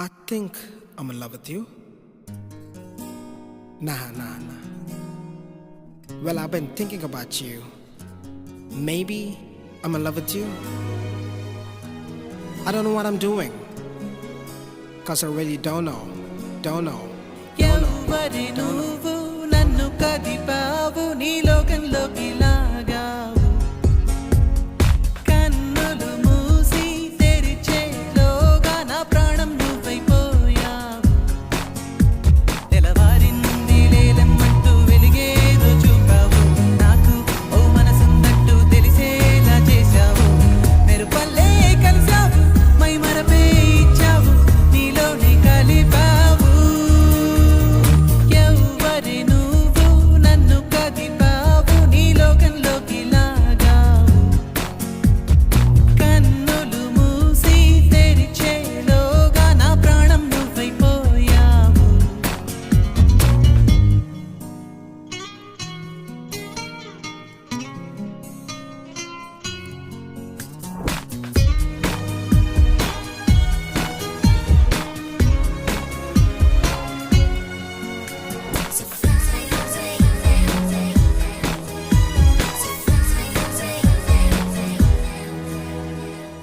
I think I'm in love with you. Nah, nah, nah. Well, I've been thinking about you. Maybe I'm in love with you. I don't know what I'm doing. Cause I really don't know. Don't know. Don't know. Don't know.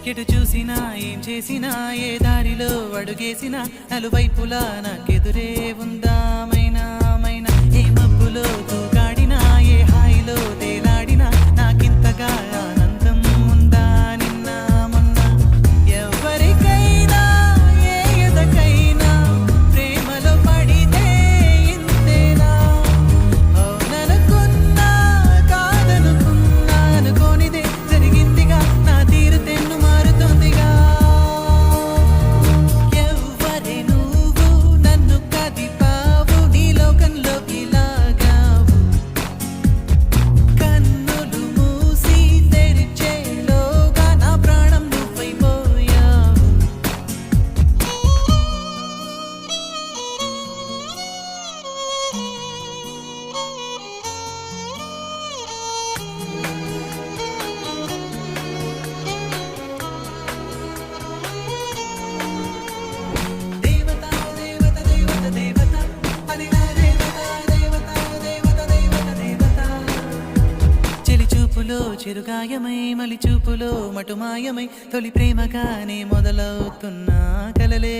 ఎటు చూసినా ఏం చేసినా ఏ దారిలో అడుగేసినా నలువైపులా నాకెదురే ఉందామైనా మైనా ఏ మబ్బులో చూపులో చిరుగాయమై మలి చూపులో మటుమాయమై తొలి ప్రేమగానే మొదలవుతున్నా కలలే.